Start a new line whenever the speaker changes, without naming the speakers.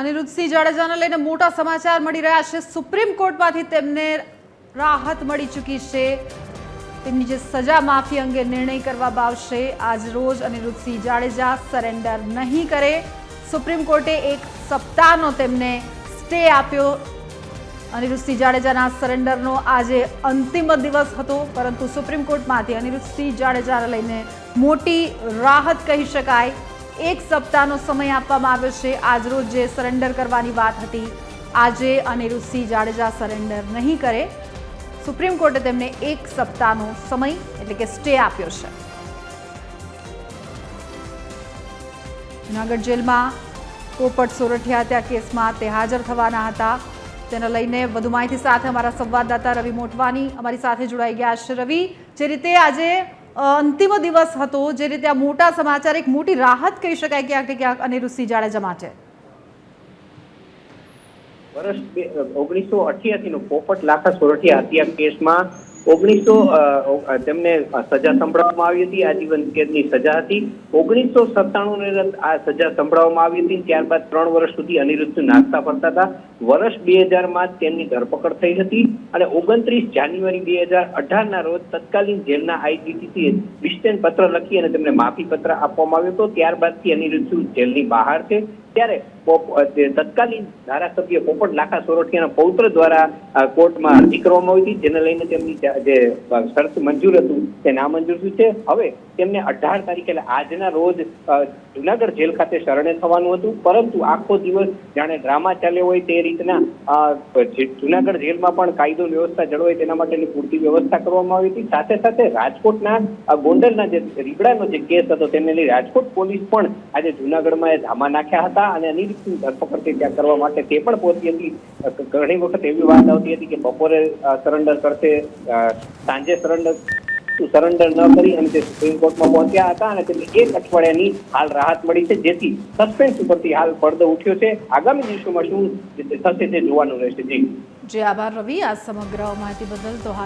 અનિરુદ્ધસિંહ જાડેજાને લઈને મોટા સમાચાર મળી રહ્યા છે. સુપ્રીમ કોર્ટમાંથી તેમને રાહત મળી ચૂકી છે. તેમની જે સજા માફી અંગે નિર્ણય કરવામાં આવશે. આજ રોજ અનિરુદ્ધસિંહ જાડેજા સરેન્ડર નહીં કરે. સુપ્રીમ કોર્ટે એક સપ્તાહનો તેમને સ્ટે આપ્યો. અનિરુદ્ધસિંહ જાડેજાના સરેન્ડરનો આજે અંતિમ દિવસ હતો, પરંતુ સુપ્રીમ કોર્ટમાંથી અનિરુદ્ધસિંહ જાડેજાને લઈને મોટી રાહત કહી શકાય. એક સપ્તાહનો સમય આપવામાં આવ્યો છે. આજરોજ જે સરેન્ડર કરવાની વાત હતી, આજે અનિરુદ્ધસિંહ જાડેજા સરેન્ડર નહીં કરે. સુપ્રીમ કોર્ટે તેમને એક સપ્તાહનો સમય, એટલે કે સ્ટે આપ્યો છે. જુનાગઢ જેલમાં પોપટ સોરઠિયા ત્યાં કેસમાં તે હાજર થવાના હતા. તેને લઈને વધુ માહિતી સાથે અમારા સંવાદદાતા રવિ મોટવાની અમારી સાથે જોડાઈ ગયા છે. રવિ, જે રીતે આજે અંતિમ દિવસ હતો જે રીતે આ મોટા સમાચાર એક મોટી રાહત કહી શકાય ક્યાંક ને ક્યાંક અનિરુદ્ધસિંહ જાડેજા માટે.
વર્ષ ઓગણીસો અઠ્યાસી નો પોપટ લાખા સોરઠિયા હત્યા કેસમાં ઓગણીસો તેમને સજા સંભળાવવામાં આવી હતી, આજીવન કેદની સજા હતી. ઓગણીસો સત્તાણું આ સજા સંભળાવવામાં આવી હતી, ત્યારબાદ ત્રણ વર્ષ સુધી અનિરુદ્ધ નાસ્તા ફરતા હતા. વર્ષ બે હજારમાં તેમની ધરપકડ થઈ હતી અને ઓગણત્રીસ જાન્યુઆરી બે હજાર અઢારના રોજ તત્કાલીન જેલના આઈજીટીસી વિસ્ટેન પત્ર લખી અને તેમને માફી પત્ર આપવામાં આવ્યો હતો. ત્યારબાદથી અનિરુદ્ધ જેલની બહાર છે. ત્યારે તત્કાલીન ધારાસભ્ય પોપટ લાખા સોરઠિયાના પૌત્ર દ્વારા કોર્ટમાં અરજી કરવામાં આવી હતી, જેને લઈને તેમની જા- શરત મંજૂર હતું તે નામંજૂર થયું છે. હવે તેમને અઢાર તારીખે આજના રોજ જુનાગઢ જેલ ખાતે શરણે થવાનું હતું. પરંતુ આખો દિવસ જાણે ડ્રામા ચાલ્યો હોય તે રીતના જુનાગઢ જેલમાં પણ કાયદો વ્યવસ્થા જળવાય તેના માટેની પૂરતી વ્યવસ્થા કરવામાં આવી હતી. સાથે સાથે રાજકોટના ગોંડલના જે રીબડાનો જે કેસ હતો તેને લઈ રાજકોટ પોલીસ પણ આજે જુનાગઢમાં એ ધામા નાખ્યા હતા અને અનિરીક્ષણ ધરપકડ ત્યાં કરવા માટે તે પણ પહોંચી હતી. ઘણી વખત એવી વાત આવતી હતી કે બપોરે સરેન્ડર કરશે સાંજે સરેન્ડર સરેન્ડર ન કરી અને તે સુપ્રીમ કોર્ટમાં પહોંચ્યા હતા અને તેમને એક અઠવાડિયાની હાલ રાહત મળી છે. જેથી સસ્પેન્સ ઉપરથી હાલ પડદો ઉઠ્યો છે. આગામી દિવસોમાં શું થશે તે જોવાનું રહેશે. જી.
જે, આભાર રવિ. આ સમગ્ર માહિતી બદલ તો